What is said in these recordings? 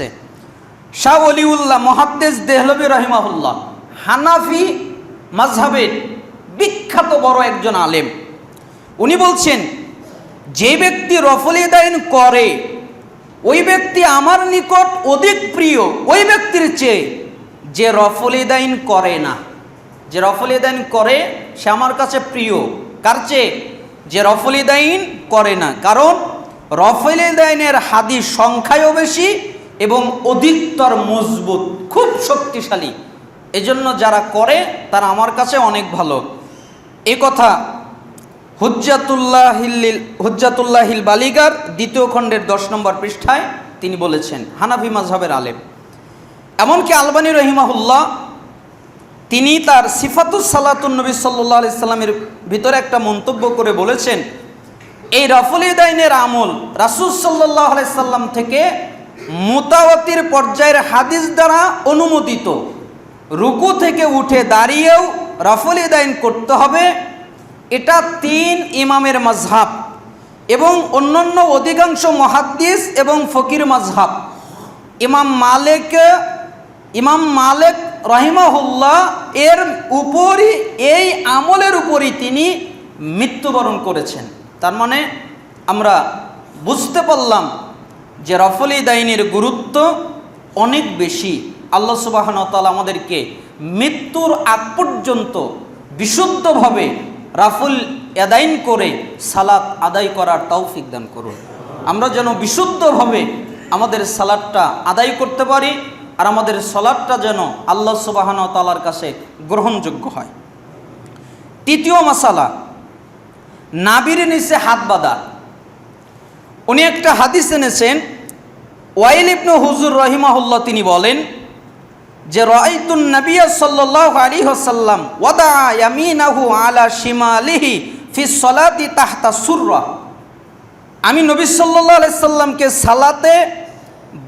এসেছে শাহ অলিউল্লাহ মহাদ্দেশ দেহলবি রহিমাহুল্লাহ, হানাফি মাজহাবের বিখ্যাত বড় একজন আলেম। উনি বলছেন, যে ব্যক্তি রফল ইদাইন করে, ওই ব্যক্তি আমার নিকট অধিক প্রিয়, ওই ব্যক্তির চেয়ে যে রফল ইদাইন করে না। যে রফল ইদাইন করে, সে আমার কাছে প্রিয়। কার চেয়ে? যে রফল ইদাইন করে না। কারণ রফল ইদাইনের হাদিস সংখ্যায়ও বেশি এবং অধিকতর মজবুত, খুব শক্তিশালী। এজন্য যারা করে, তারা আমার কাছে অনেক ভালো। এ কথা হুজ্জাতুল্লাহিল হুজ্জাতুল্লাহিল বালিগার দ্বিতীয় খণ্ডের দশ নম্বর পৃষ্ঠায় তিনি বলেছেন, হানাফি মাজহাবের আলেম। এমনকি আলবানী রহিমাহুল্লাহ, তিনি তার সিফাতুস সালাতুন নবী সাল্লাহ আলাইসাল্লামের ভিতরে একটা মন্তব্য করে বলেছেন, এই রফুল ইদাইনের আমল রাসুল সাল্লাহ আলাইসাল্লাম থেকে মোতাওয়াতির পর্যায়ের হাদিস দ্বারা অনুমোদিত। রুকু থেকে উঠে দাঁড়িয়েও রফুল ইদাইন করতে হবে। এটা তিন ইমামের মাজহাব এবং অন্যান্য অধিকাংশ মহাদ্দিস এবং ফকির মাজহাব ইমাম মালেক ইমাম মালেক রহিমাহুল্লাহ এর উপরই, এই আমলের উপরই তিনি মৃত্যুবরণ করেছেন। তার মানে আমরা বুঝতে পারলাম যে রফলি দাইনের গুরুত্ব অনেক বেশি। আল্লাহ সুবাহন তালা আমাদেরকে মৃত্যুর আগ পর্যন্ত বিশুদ্ধভাবে রাফুল এদাইন করে সালাত আদায় করার তৌফিক দান করুন। আমরা যেন বিশুদ্ধভাবে আমাদের সালাদটা আদায় করতে পারি আর আমাদের সলাদটা যেন আল্লাহ সুবাহন তালার কাছে গ্রহণযোগ্য হয়। তৃতীয় মশালা নাবির নিচে হাত বাঁধা। উনি একটা হাদিস এনেছেন, ওয়াইল ইবনু হুজুর রহিমাহুল্লাহ তিনি বলেন যে রাইতুন নবিয়া সাল্লাল্লাহু আলাইহি ওয়াসাল্লাম ওয়াদা ইয়ামিনাহু আলা শিমালিহি ফি সলাতি তাহতা সুররা। আমি নবী সাল্লাল্লাহু আলাইহি সাল্লামকে সালাতে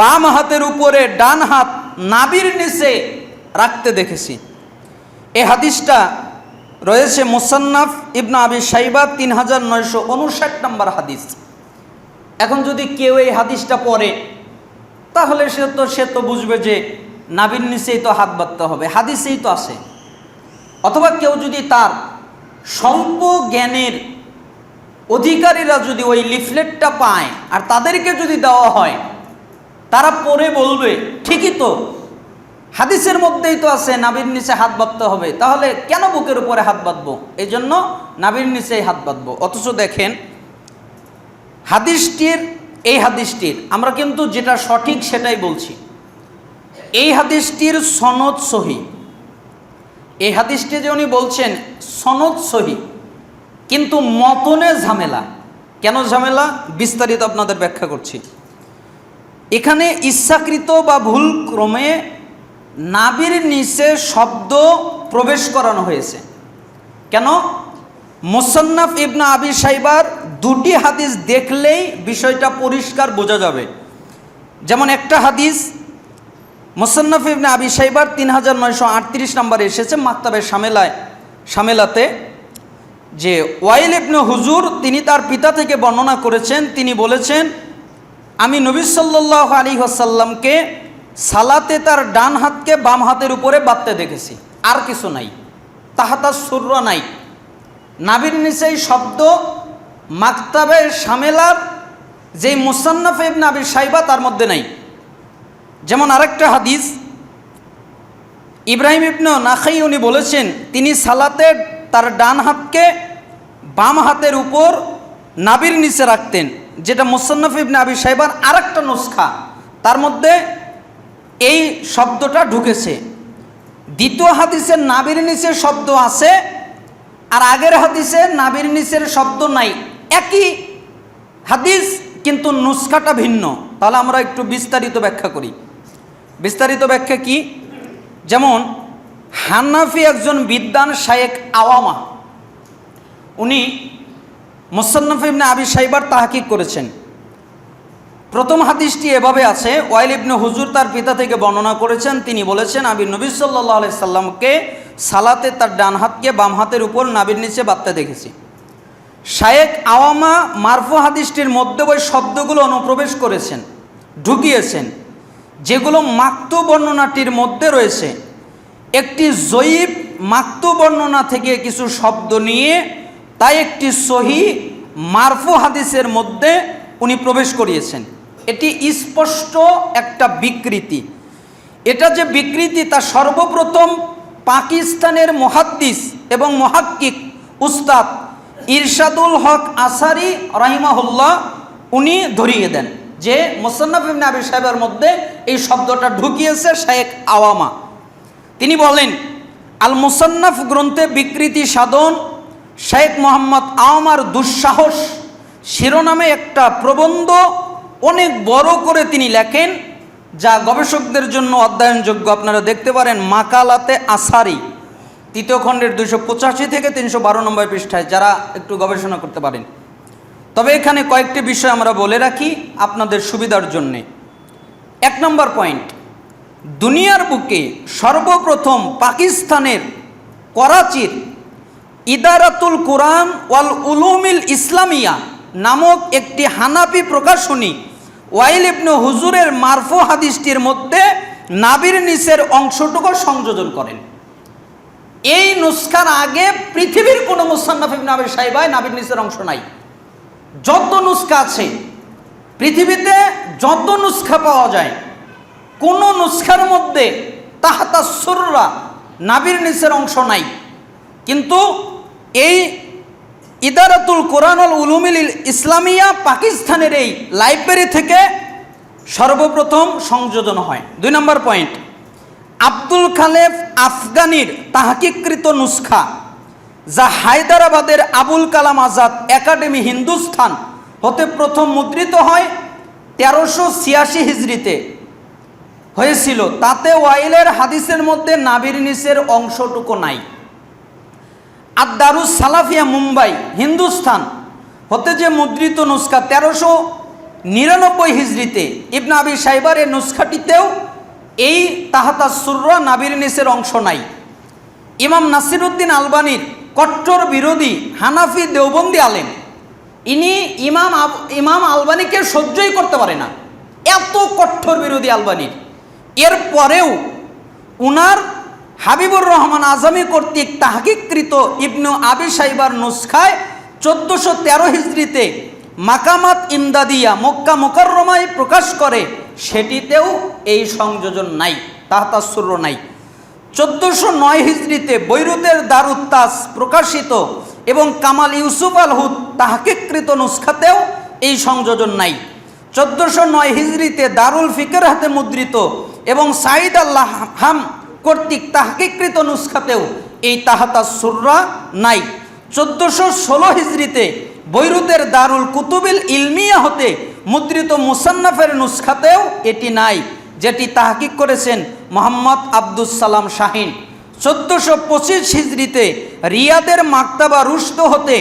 বাম হাতের উপরে ডান হাত নাবির নিচে রাখতে দেখেছি। এই হাদিসটা রয়েছে মুসান্নাফ ইবনা আবি সাইবা তিন হাজার নয়শো উনষাট নম্বর হাদিস। এখন যদি কেউ এই হাদিসটা পড়ে, তাহলে সে তো সে তো বুঝবে যে নাবির নিচেই তো হাত বাঁধতে হবে, হাদিসেই তো আছে। অথবা কেউ যদি তার স্বল্প জ্ঞানের অধিকারীরা যদি ওই লিফলেটটা পায় আর তাদেরকে যদি দেওয়া হয়, তারা পরে বলবে, ঠিকই তো, হাদিসের মধ্যেই তো আছে, নাবির নিচে হাত বাঁধতে হবে। তাহলে কেন বুকের উপরে হাত বাঁধবো? এই জন্য নাবির নিচেই হাত বাঁধবো। অথচ দেখেন হাদিসটির, এই হাদিসটির, আমরা কিন্তু যেটা সঠিক সেটাই বলছি। এই হাদিসটির সনদ সহি। এই হাদিসটি যে উনি বলছেন, সনদ সহি। কিন্তু মতনে ঝামেলা। কেন ঝামেলা? বিস্তারিত আপনাদের ব্যাখ্যা করছি। এখানে ইচ্ছাকৃত বা ভুল ক্রমে নাবির নিচে শব্দ প্রবেশ করানো হয়েছে। কেন? মোসান্নাফ ইবনা আবি সাইবার দুটি হাদিস দেখলেই বিষয়টা পরিষ্কার বোঝা যাবে। যেমন একটা হাদিস, মোসান্নাফ ইবনে আবি সাইবার তিন হাজার নয়শো আটত্রিশ নম্বরে এসেছে মাক্তাবের সামেলায়, সামেলাতে, যে ওয়াইল ইবনে হুজুর তিনি তার পিতা থেকে বর্ণনা করেছেন, তিনি বলেছেন, আমি নবী সাল্লাহ আলী আসাল্লামকে সালাতে তার ডান হাতকে বাম হাতের উপরে বাঁধতে দেখেছি, আর কিছু নাই। তাহাতা সুর্র নাই। নাবির নিচেই শব্দ মাকতাবে সামেলার যেই মুসান্নাফ ইবনে আবি সাইবা তার মধ্যে নাই। যেমন আরেকটা হাদিস, ইব্রাহিম ইবনে নাখাই উনি বলেছেন, তিনি সালাতে তার ডান হাতকে বাম হাতের উপর নাবির নিচে রাখতেন, যেটা মুসান্নফ ইবনে আবি সাহেবার আরেকটা নুসখা। তার মধ্যে এই শব্দটা ঢুকেছে। দ্বিতীয় হাদিসের নাবির নিচের শব্দ আছে, আর আগের হাদিসে নাবির নিচের শব্দ নাই। একই হাদিস, কিন্তু নুসখাটা ভিন্ন। তাহলে আমরা একটু বিস্তারিত ব্যাখ্যা করি। বিস্তারিত ব্যাখ্যা কি? যেমন হান্নাফি একজন বিদ্যান শায়েক আওয়ামা। উনি মোসান্নফ ইবনে আবি সাইবার তাহাকিক করেছেন। প্রথম হাদিসটি এভাবে আছে, ওয়াইল ইবনে হুজুর তার পিতা থেকে বর্ণনা করেছেন, তিনি বলেছেন, আমি নবী সাল্লাহ আলাই সাল্লামকে সালাতে তার ডান হাতকে বাম হাতের উপর নাবির নিচে বাঁধতে দেখেছি। শায়েক আওয়ামা মারফু হাদিসটির মধ্যে ওই শব্দগুলো অনুপ্রবেশ করেছেন, ঢুকিয়েছেন, যেগুলো মাক্তু বর্ণনাটির মধ্যে রয়েছে। একটি জয়ীব মাক্তু বর্ণনা থেকে কিছু শব্দ নিয়ে তাই একটি সহি মারফু হাদিসের মধ্যে উনি প্রবেশ করিয়েছেন। এটি স্পষ্ট একটা বিকৃতি। এটা যে বিকৃতি তা সর্বপ্রথম পাকিস্তানের মহাদ্দিস এবং মহাক্কিক উস্তাদ ইরশাদুল হক আসারি রাহিমাহুল্লাহ উনি ধরিয়ে দেন যে মোসান্নফ ইবনে আবি সাহেবের মধ্যে এই শব্দটা ঢুকিয়েছে শেখ আওয়ামা। তিনি বলেন, আল মুসান্নাফ গ্রন্থে বিকৃতি সাধন, শেখ মোহাম্মদ আওয়ামার দুঃসাহস, শিরোনামে একটা প্রবন্ধ অনেক বড় করে তিনি লেখেন, যা গবেষকদের জন্য অধ্যয়নযোগ্য। আপনারা দেখতে পারেন মাকালাতে আসারি। তৃতীয় খণ্ডের দুইশো পঁচাশি থেকে তিনশো বারো নম্বর পৃষ্ঠায় যারা একটু গবেষণা করতে পারেন। তবে এখানে কয়েকটি বিষয় আমরা বলে রাখি আপনাদের সুবিধার জন্যে। এক নম্বর পয়েন্ট, দুনিয়ার বুকে সর্বপ্রথম পাকিস্তানের করাচির ইদারাতুল কোরআন ওয়াল উলুমিল ইসলামিয়া নামক একটি হানাফি প্রকাশনী ওয়াইল ইবনু হুজুরের মারফু হাদিসটির মধ্যে নাবির নিচের অংশটুকু সংযোজন করেন। এই নুস্খার আগে পৃথিবীর কোনো মুসান্নাফ ইবনে আবি সাহেবায় নাবির নিচের অংশ নাই। যত নুস্খা আছে, পৃথিবীতে যত নুস্খা পাওয়া যায়, কোন নুস্খার মধ্যে তাহাতা সুররা নাবির নিচের অংশ নাই। কিন্তু এই ইদারাতুল কোরআনুল উলুমিল ইসলামিয়া পাকিস্তানের এই লাইব্রেরি থেকে সর্বপ্রথম সংযোজন হয়। দুই নম্বর পয়েন্ট আব্দুল খালেফ আফগানির তাহাকিকৃত নুস্খা, যা হায়দ্রাবাদের আবুল কালাম আজাদ একাডেমি হিন্দুস্থান হতে প্রথম মুদ্রিত হয় তেরোশো ছিয়াশি হিজড়িতে। হয়েছিল, তাতে ওয়াইলের হাদিসের মধ্যে নাবির নিচের অংশটুকু নাই। আর দারুস সালাফিয়া মুম্বাই, হিন্দুস্থান হতে যে মুদ্রিত নুস্খা তেরোশো নিরানব্বই হিজড়িতে, ইবনা আবি সাইবার এই নুস্খাটিতেও এই তাহাতা সুররা নাবির নিচের অংশ নাই। ইমাম নাসিরুদ্দিন আলবানির কট্টর বিরোধী হানাফি দেওবন্দি আলেম। ইনি ইমাম ইমাম আলবানিকে সহ্যই করতে পারে না। এত কঠোর বিরোধী আলবানির। এরপরেও উনার হাবিবুর রহমান আজমি কর্তৃক তাহাকিকৃত ইবনু আবি সাইবার নুসখায় চোদ্দোশো তেরো হিজড়িতে মাকামাত ইমদাদিয়া মক্কা মোকাররমায় প্রকাশ করে সেটিতেও এই সংযোজন নাই তাহতাসুর নাই। চোদ্দোশো নয় হিজড়িতে বৈরুতের দারুত্তাস প্রকাশিত এবং কামাল ইউসুফ আল হুদ তাহাকিকৃত নুসখাতেও এই সংযোজন নাই। চোদ্দোশো নয় হিজড়িতে দারুল ফিকের হাতে মুদ্রিত এবং সাইদ আল্লাহ হাম কর্তৃক তাহাকিকৃত নুসখাতেও এই তাহাতা সুররা নাই। চোদ্দোশো ষোলো হিজড়িতে বৈরুতের দারুল কুতুবিল ইলমিয়া হতে মুদ্রিত মুসান্নাফের নুসখাতেও এটি নাই, যেটি তাহাকিক করেছেন মোহাম্মদ আব্দুস সালাম শাহিন। চোদ্দোশো পঁচিশ হিজড়িতে রিয়াদের মাক্তাবা রুশদ হতে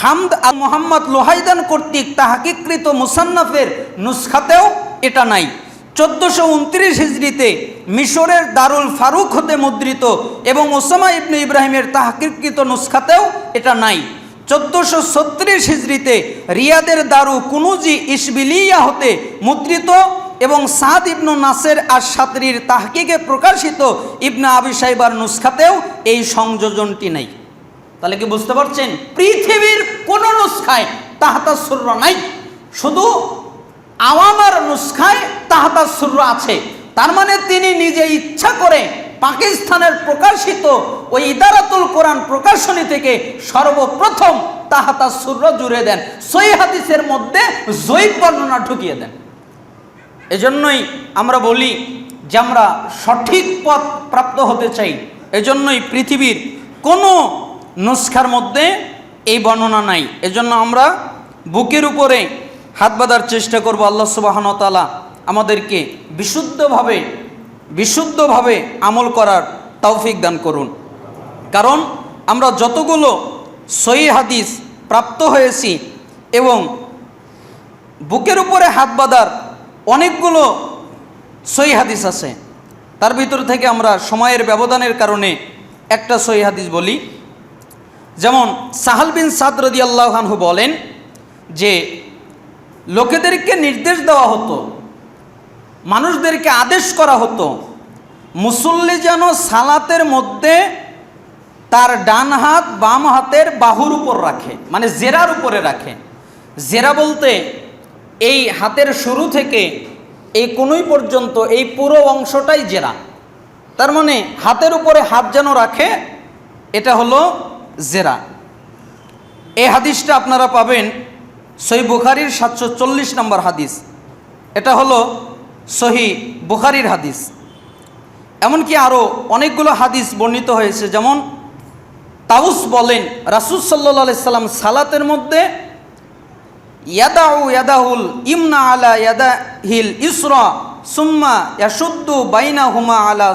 হামদ আল মোহাম্মদ লোহাইদান কর্তৃক তাহাকিকৃত মুসান্নাফের নুসখাতেও এটা নাই। চোদ্দোশো উনত্রিশ হিজড়িতে মিশরের দারুল ফারুক হতে মুদ্রিত এবং ওসামা ইবনে ইব্রাহিমের তাহাকিকৃত নুসখাতেও এটা নাই। চোদ্দোশো ছত্রিশ হিজড়িতে রিয়াদের দারু কুনুজি ইসবিলিয়া হতে মুদ্রিত এবং সাদ ইবনু নাসের আর সাতরির তাহকিকে প্রকাশিত ইবনা আবি সাইবার নুসখাতেও এই সংযোজনটি নেই। তাহলে কি বুঝতে পারছেন? পৃথিবীর কোন নুসখায় তাহাতা সুর নাই। শুধু আওয়ামার নুসখায় তাহাতা সুর আছে। তার মানে তিনি নিজে ইচ্ছা করে পাকিস্তানের প্রকাশিত ওই ইদারাতুল কোরআন প্রকাশনী থেকে সর্বপ্রথম তাহাতা সুর জুড়ে দেন। সই হাদিসের মধ্যে জৈব বর্ণনা ঢুকিয়ে দেন। এজন্যই আমরা বলি যে আমরা সঠিক পথ প্রাপ্ত হতে চাই। এজন্যই পৃথিবীর কোনো নুস্খার মধ্যে এই বর্ণনা নাই। এজন্য আমরা বুকের উপরে হাত বাঁধার চেষ্টা করব আল্লাহ সুবাহনতালা আমাদেরকে বিশুদ্ধভাবে বিশুদ্ধভাবে আমল করার তৌফিক দান করুন। কারণ আমরা যতগুলো সহি হাদিস প্রাপ্ত হয়েছি এবং বুকের উপরে হাত বাঁধার অনেকগুলো সই হাদিস আছে, তার ভিতর থেকে আমরা সময়ের ব্যবধানের কারণে একটা সই হাদিস বলি। যেমন সাহাল বিন সাদ রদি আল্লাহানহু বলেন যে, লোকেদেরকে নির্দেশ দেওয়া হতো, মানুষদেরকে আদেশ করা হতো, মুসল্লি যেন সালাতের মধ্যে তার ডান হাত বাম হাতের বাহুর উপর রাখে মানে জেরার উপরে রাখে। জেরা বলতে এই হাতের শুরু থেকে এই কোনোই পর্যন্ত এই পুরো অংশটাই জেরা। তার মানে হাতের উপরে হাত যেন রাখে, এটা হলো জেরা। এই হাদিসটা আপনারা পাবেন সহি বুখারির সাতশো চল্লিশ নম্বর হাদিস। এটা হলো সহি বুখারির হাদিস। এমনকি আরও অনেকগুলো হাদিস বর্ণিত হয়েছে, যেমন তাউস বলেন, রাসুল সাল্লা সাল্লাম সালাতের মধ্যে, ইয়াদাউ ইয়াদাহুল ইমনা আলা ইয়াদাহিল ইসরা, সুম্মা ইয়াসুদ্দু বাইনা হুমা আলা